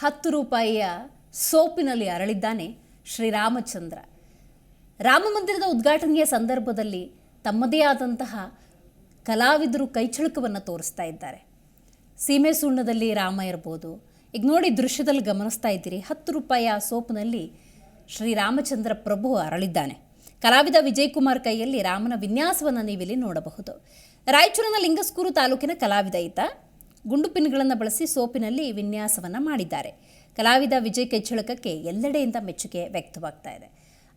ಹತ್ತು ರೂಪಾಯಿಯ ಸೋಪಿನಲ್ಲಿ ಅರಳಿದ್ದಾನೆ ಶ್ರೀರಾಮಚಂದ್ರ. ರಾಮ ಮಂದಿರದ ಉದ್ಘಾಟನೆಯ ಸಂದರ್ಭದಲ್ಲಿ ತಮ್ಮದೇ ಆದಂತಹ ಕಲಾವಿದರು ಕೈಚಳಕವನ್ನು ತೋರಿಸ್ತಾ ಇದ್ದಾರೆ. ಸೀಮೆ ಸುಣ್ಣದಲ್ಲಿ ರಾಮ ಇರ್ಬೋದು. ಈಗ ನೋಡಿ ದೃಶ್ಯದಲ್ಲಿ ಗಮನಿಸ್ತಾ ಇದ್ದೀರಿ, ಹತ್ತು ರೂಪಾಯಿಯ ಸೋಪಿನಲ್ಲಿ ಶ್ರೀರಾಮಚಂದ್ರ ಪ್ರಭು ಅರಳಿದ್ದಾನೆ. ಕಲಾವಿದ ವಿಜಯ್ ಕುಮಾರ್ ಕೈಯಲ್ಲಿ ರಾಮನ ವಿನ್ಯಾಸವನ್ನು ನೀವಿಲ್ಲಿ ನೋಡಬಹುದು. ರಾಯಚೂರಿನ ಲಿಂಗಸ್ಕೂರು ತಾಲೂಕಿನ ಕಲಾವಿದ ಈತ. ಗುಂಡು ಪಿನ್ಗಳನ್ನು ಬಳಸಿ ಸೋಪಿನಲ್ಲಿ ವಿನ್ಯಾಸವನ್ನು ಮಾಡಿದ್ದಾರೆ. ಕಲಾವಿದ ವಿಜಯ್ ಕೈಚಳಕಕ್ಕೆ ಎಲ್ಲೆಡೆಯಿಂದ ಮೆಚ್ಚುಗೆ ವ್ಯಕ್ತವಾಗ್ತಾ ಇದೆ.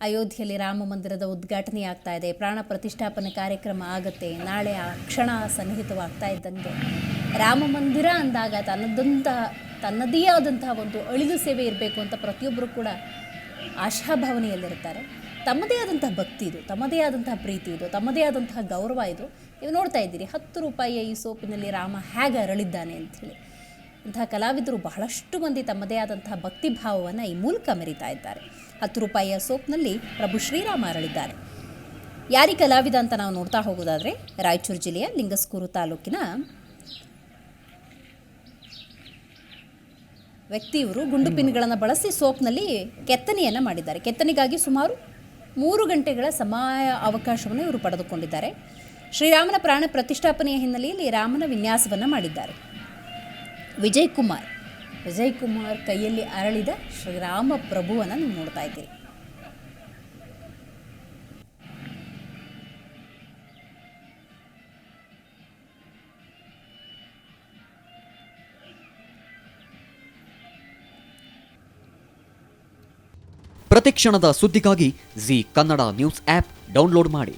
ಅಯೋಧ್ಯೆಯಲ್ಲಿ ರಾಮ ಮಂದಿರದ ಉದ್ಘಾಟನೆ ಆಗ್ತಾ ಇದೆ. ಪ್ರಾಣ ಪ್ರತಿಷ್ಠಾಪನೆ ಕಾರ್ಯಕ್ರಮ ಆಗುತ್ತೆ. ನಾಳೆ ಆ ಕ್ಷಣ ಸನ್ನಿಹಿತವಾಗ್ತಾ ಇದ್ದಂತೆ. ರಾಮ ಮಂದಿರ ಅಂದಾಗ ತನ್ನದಂತಹ ತನ್ನದೇ ಆದಂತಹ ಒಂದು ಅಳಿದು ಸೇವೆ ಇರಬೇಕು ಅಂತ ಪ್ರತಿಯೊಬ್ಬರು ಕೂಡ ಆಶಾಭಾವನೆಯಲ್ಲಿರುತ್ತಾರೆ. ತಮ್ಮದೇ ಆದಂತಹ ಭಕ್ತಿ ಇದು, ತಮ್ಮದೇ ಆದಂತಹ ಪ್ರೀತಿ ಇದು, ತಮ್ಮದೇ ಆದಂತಹ ಗೌರವ ಇದು. ನೀವು ನೋಡ್ತಾ ಇದ್ದೀರಿ, ಹತ್ತು ರೂಪಾಯಿಯ ಈ ಸೋಪಿನಲ್ಲಿ ರಾಮ ಹೇಗೆ ಅರಳಿದ್ದಾನೆ ಅಂಥೇಳಿ. ಇಂತಹ ಕಲಾವಿದರು ಬಹಳಷ್ಟು ಮಂದಿ ತಮ್ಮದೇ ಆದಂತಹ ಭಕ್ತಿ ಭಾವವನ್ನು ಈ ಮೂಲಕ ಮೆರಿತಾ ಇದ್ದಾರೆ. ಹತ್ತು ರೂಪಾಯಿಯ ಸೋಪ್ನಲ್ಲಿ ಪ್ರಭು ಶ್ರೀರಾಮ ಅರಳಿದ್ದಾರೆ. ಯಾರಿ ಕಲಾವಿದ ಅಂತ ನಾವು ನೋಡ್ತಾ ಹೋಗೋದಾದರೆ, ರಾಯಚೂರು ಜಿಲ್ಲೆಯ ಲಿಂಗಸ್ಕೂರು ತಾಲೂಕಿನ ವ್ಯಕ್ತಿಯವರು ಗುಂಡು ಪಿನ್ಗಳನ್ನು ಬಳಸಿ ಸೋಪ್ನಲ್ಲಿ ಕೆತ್ತನೆಯನ್ನು ಮಾಡಿದ್ದಾರೆ. ಕೆತ್ತನೆಗಾಗಿ ಸುಮಾರು ಮೂರು ಗಂಟೆಗಳ ಸಮಯ ಅವಕಾಶವನ್ನು ಇವರು ಪಡೆದುಕೊಂಡಿದ್ದಾರೆ. ಶ್ರೀರಾಮನ ಪ್ರಾಣ ಪ್ರತಿಷ್ಠಾಪನೆಯ ಹಿನ್ನೆಲೆಯಲ್ಲಿ ರಾಮನ ವಿನ್ಯಾಸವನ್ನು ಮಾಡಿದ್ದಾರೆ. ವಿಜಯ್ ಕುಮಾರ್ ವಿಜಯ್ ಕುಮಾರ್ ಕೈಯಲ್ಲಿ ಅರಳಿದ ಶ್ರೀರಾಮ ಪ್ರಭುವನ್ನು ನೀವು ನೋಡ್ತಾ ಇದ್ದೀರಿ. ಪ್ರತಿಕ್ಷಣದ ಸುದ್ದಿಗಾಗಿ Zee Kannada news app download ಮಾಡಿ.